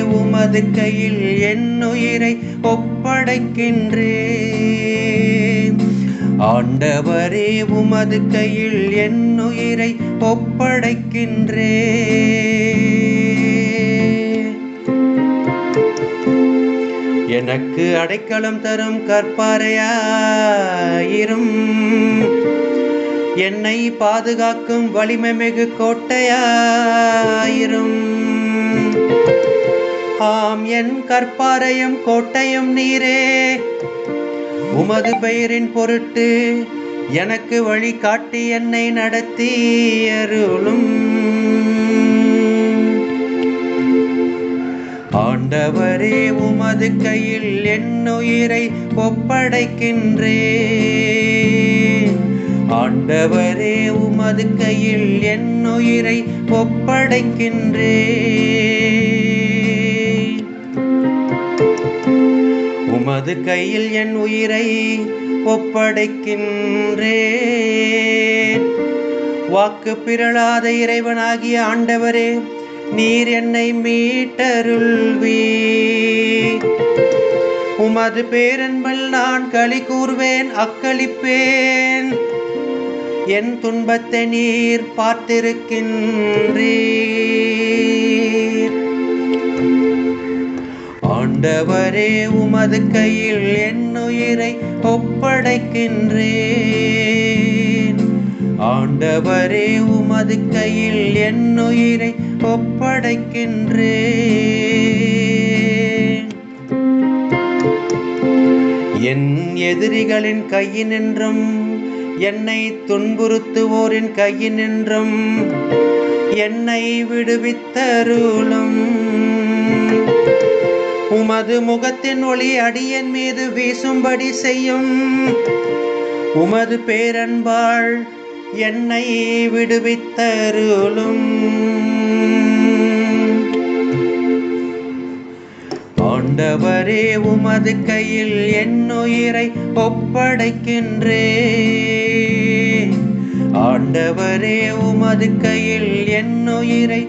உமது கையில் என் உயிரை ஒப்படைக்கின்றேன். ஆண்டவரே உமது கையில் என் உயிரை எனக்கு அடைக்கலம் தரும் கற்பாறையாயிரும். என்னை பாதுகாக்கும் வலிமை மிகு கோட்டையாயிரும். ஆம் என் கற்பாரையும் கோட்டையும் நீரே. உமது பெயரின் பொருட்டு எனக்கு வழிகாட்டி என்னை நடத்தி அருளும். ஆண்டவரே உமது கையில் என் உயிரை ஒப்படைக்கின்றேன். ஆண்டவரே உமது கையில் என் உயிரை ஒப்படைக்கின்றேன். உமது கையில் என் உயிரை ஒப்படைக்கின்றேன். வாக்கு பிறழாத இறைவனாகிய ஆண்டவரே நீர் என்னை மீட்டருள்வி உமது பேரன்பில் நான் களி கூறுவேன் அக்களிப்பேன். என் துன்பத்தை நீர் பார்த்திருக்கின்றீர். ஆண்டவரே உமது கையில் என்னுயிரை ஒப்படைக்கின்றேன். ஆண்டவரே உமது கையில் என்னுயிரை ஒப்படைக்கின்றேன். என் எதிரிகளின் கையினின்றும் என்னை துன்புறுத்துவோரின் கையினின்றும் என்னை விடுவித்தருளும். உமது முகத்தின் ஒளி அடியன் மீது வீசும்படி செய்யும். உமது பேரன்பாள் என்னை விடுவித்தருளும். ஆண்டவரே உமது கையில் என் உயிரை ஆண்டவரே உமது கையில் என் உயிரை